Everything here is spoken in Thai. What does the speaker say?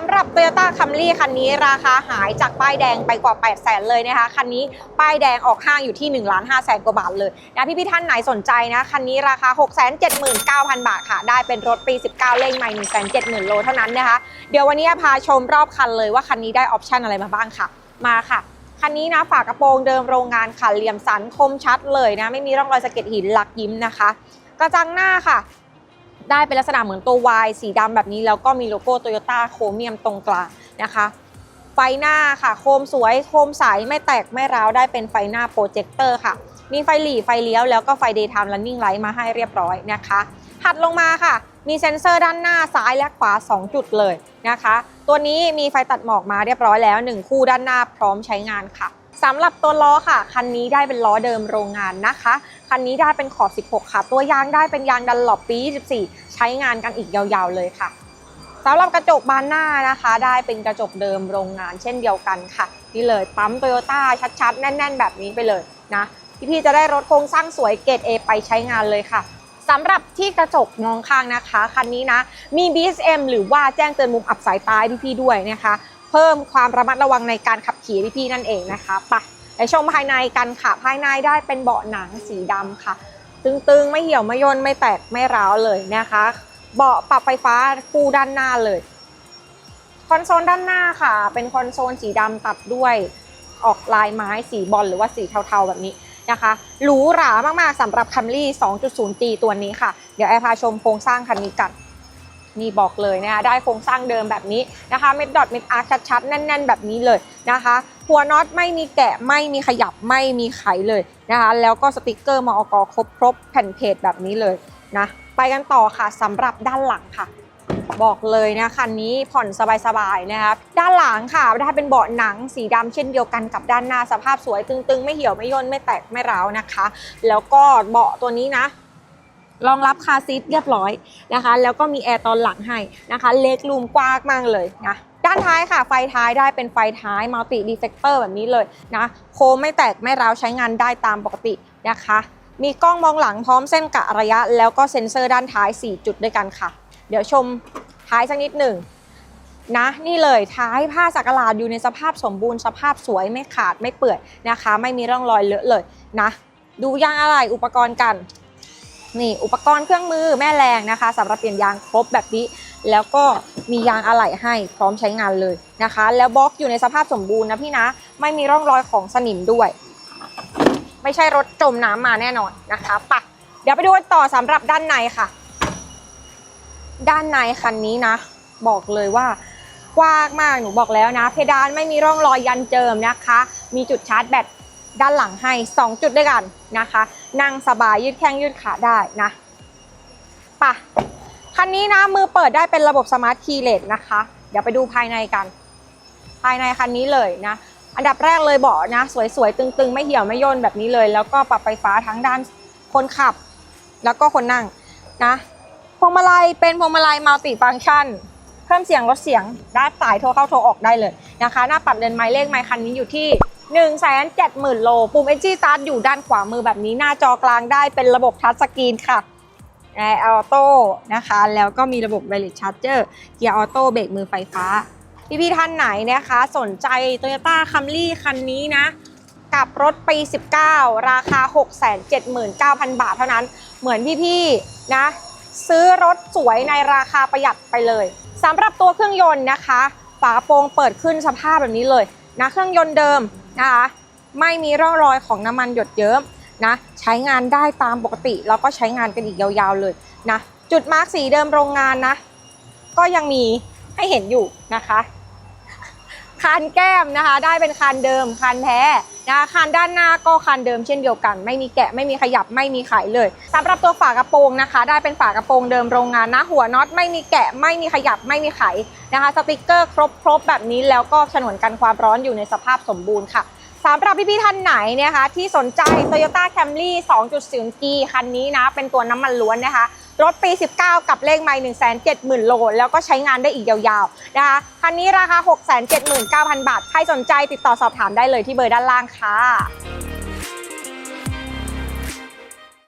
ำหรับ Toyota Camry คันนี้ราคาหายจากป้ายแดงไปกว่า 8 0 0แสนเลยนะคะ คันนี้ป้ายแดงออกห้างอยู่ที่1ล้าน5แสนกว่าบาทเลยนะพี่พี่ๆท่านไหนสนใจนะ คันนี้ราคา 6 7 9 0 0 0 บาทค่ะ ได้เป็นรถปี 19 เลขใหม่ 1 7 0 0 0 0 โลเท่านั้นนะคะ เดี๋ยววันนี้พาชมรอบคันเลยว่าคันนี้ได้ออปชั่นอะไรมาบ้างค่ะ มาค่ะคันนี้นะฝากระโปรงเดิมโรงงานค่ะเหลี่ยมสันคมชัดเลยนะ ไม่มีร่องรอยสะเก็ดหินหลักยิ้มนะคะ กระจังหน้าค่ะ ได้เป็นลักษณะเหมือนตัว Y สีดำแบบนี้ แล้วก็มีโลโก้โตโยต้าโครเมียมตรงกลางนะคะ ไฟหน้าค่ะ โคมสวย โคมใสไม่แตกไม่ร้าวได้เป็นไฟหน้าโปรเจคเตอร์ค่ะ มีไฟหลีไฟเลี้ยวแล้วก็ไฟ daytime running light มาให้เรียบร้อยนะคะถัดลงมาค่ะ มีเซ็นเซอร์ด้านหน้าซ้ายและขวา 2 จุดเลยนะคะ ตัวนี้มีไฟตัดหมอกมาเรียบร้อยแล้ว 1 คู่ด้านหน้าพร้อมใช้งานค่ะสำหรับตัวล้อค่ะ คันนี้ได้เป็นล้อเดิมโรงงานนะคะ คันนี้ได้เป็นขอบ 16 ค่ะ ตัวยางได้เป็นยางดันหลบปี 24 ใช้งานกันอีกยาวๆเลยค่ะสำหรับกระจกบานหน้านะคะ ได้เป็นกระจกเดิมโรงงานเช่นเดียวกันค่ะ นี่เลยปั๊มโตโยต้าชัดๆ แน่น ๆ แบบนี้ไปเลยนะพี่ๆจะได้รถโครงสร้างสวยเกรด A ไปใช้งานเลยค่ะสำหรับที่กระจกมองข้างนะคะ คันนี้นะ มี BSM หรือว่าแจ้งเตือนมุมอับสายตาพี่ๆด้วยนะคะ เพิ่มความระมัดระวังในการขับขี่พี่ๆนั่นเองนะคะไป ไปชมภายในกันค่ะ ภายในได้เป็นเบาะหนังสีดำค่ะ ตึงๆ ไม่เหี่ยวไม่ย่นไม่แตกไม่ร้าวเลยนะคะ เบาะปรับไฟฟ้าคู่ด้านหน้าเลย คอนโซลด้านหน้าค่ะ เป็นคอนโซลสีดำตัดด้วยออกลายไม้สีบอลหรือว่าสีเทาๆแบบนี้นะคะ หรูหรามากๆสำหรับ Camry 2.0G ตัวนี้ค่ะ เดี๋ยวแอร์พาชมโครงสร้างคันนี้กันนี่บอกเลยนะคะได้โครงสร้างเดิมแบบนี้นะคะเม็ดดอทเม็ดอาร์ชัดๆ แน่น ๆ แบบนี้เลยนะคะ หัวน็อตไม่มีแกะไม่มีขยับไม่มีไขเลยนะคะแล้วก็สติกเกอร์มอกครบครบแผ่นเพจแบบนี้เลยนะไปกันต่อค่ะสำหรับด้านหลังค่ะ บอกเลยนะคันนี้ผ่อนสบายๆนะครับด้านหลังค่ะได้เป็นเบาะหนังสีดำเช่นเดียวกันกับด้านหน้าสภาพสวยตึงๆ ไม่เหี่ยวไม่ย่นไม่แตกไม่ร้าวนะคะ แล้วก็เบาะตัวนี้นะรองรับคาซีทเรียบร้อยนะคะ แล้วก็มีแอร์ตอนหลังให้นะคะ เล็กลูมกว้างมากเลยนะ ด้านท้ายค่ะ ไฟท้ายได้เป็นไฟท้ายมัลติดีเฟกเตอร์แบบนี้เลยนะ โคไม่แตกไม่ร้าวใช้งานได้ตามปกตินะคะ มีกล้องมองหลังพร้อมเส้นกะระยะ แล้วก็เซ็นเซอร์ด้านท้าย 4 จุดด้วยกันค่ะ เดี๋ยวชมท้ายสักนิดหนึ่งนะนี่เลยท้ายผ้าสักหลาดอยู่ในสภาพสมบูรณ์สภาพสวยไม่ขาดไม่เปื่อยนะคะ ไม่มีร่องรอยเลอะเลยนะ ดูยางอะไรอุปกรณ์กันนี่อุปกรณ์เครื่องมือแม่แรงนะคะสำหรับเปลี่ยนยางครบแบบนี้ แล้วก็มียางอะไหล่ให้พร้อมใช้งานเลยนะคะ แล้วบล็อกอยู่ในสภาพสมบูรณ์นะพี่นะ ไม่มีร่องรอยของสนิมด้วย ไม่ใช่รถจมน้ำมาแน่นอนนะคะปะเดี๋ยวไปดูกันต่อสำหรับด้านในค่ะ ด้านในคันนี้นะ บอกเลยว่ากว้างมากหนูบอกแล้วนะ เพดานไม่มีร่องรอยยันเจิมนะคะ มีจุดชาร์จแบตด้านหลังให้ 2 จุดด้วยกันนะคะ นั่งสบายยืดแข้งยืดขาได้นะปะ คันนี้นะมือเปิดได้เป็นระบบสมาร์ทคีย์เลสนะคะ เดี๋ยวไปดูภายในกัน ภายในคันนี้เลยนะ อันดับแรกเลยเบาะนะ สวยๆ ตึงๆ ไม่เหี่ยวไม่ย่นแบบนี้เลย แล้วก็ปรับไฟฟ้าทั้งด้านคนขับ แล้วก็คนนั่งนะพวงมาลัยเป็นพวงมาลัยมัลติฟังก์ชันเพิ่มเสียงลดเสียงได้สายโทรเข้าโทรออกได้เลยนะคะ หน้าปัดเดินไม้เลขไม้คันนี้อยู่ที่1 7 0 0 0 0โล ปุ่ม Energy Start อยู่ด้านขวามือแบบนี้หน้าจอกลางได้เป็นระบบทัชสกรีนค่ะ แอร์ออโต้นะคะ แล้วก็มีระบบ Wireless Charger เกียร์ออโต้เบรกมือไฟฟ้า พี่ๆท่านไหนนะคะ สนใจ Toyota Camry คันนี้นะ กับรถปี 19 ราคา 679,000 บาทเท่านั้น เหมือนพี่ๆนะ ซื้อรถสวยในราคาประหยัดไปเลยสำหรับตัวเครื่องยนต์นะคะ ฝาโปรงเปิดขึ้นสภาพแบบนี้เลยนะเครื่องยนต์เดิมนะคะไม่มีร่องรอยของน้ำมันหยดเยิ้ม นะใช้งานได้ตามปกติ แล้วก็ใช้งานกันอีกยาวๆเลยนะจุดมาร์กสีเดิมโรงงานนะ ก็ยังมีให้เห็นอยู่นะคะคานแก้มนะคะ ได้เป็นคานเดิมคานแท้นะคะคานด้านหน้าก็คานเดิมเช่นเดียวกัน ไม่มีแกะไม่มีขยับไม่มีไขเลยสำหรับตัวฝากระโปรงนะคะ ได้เป็นฝากระโปรงเดิมโรงงานนะหัวน็อตไม่มีแกะไม่มีขยับไม่มีไขนะคะ สติกเกอร์ครบครบแบบนี้แล้วก็ฉนวนกันความร้อนอยู่ในสภาพสมบูรณ์ค่ะ สำหรับพี่ๆท่านไหนเนะคะ ที่สนใจ Toyota Camry 2.0G คันนี้นะ เป็นตัวน้ำมันล้วนนะคะ รถปี 19 กับเลขไม่1 7 0 0 0 0 โล แล้วก็ใช้งานได้อีกยาวๆนะคะ คันนี้ราคา 679,000 บาท ใครสนใจติดต่อสอบถามได้เลยที่เบอร์ด้านล่างค่ะ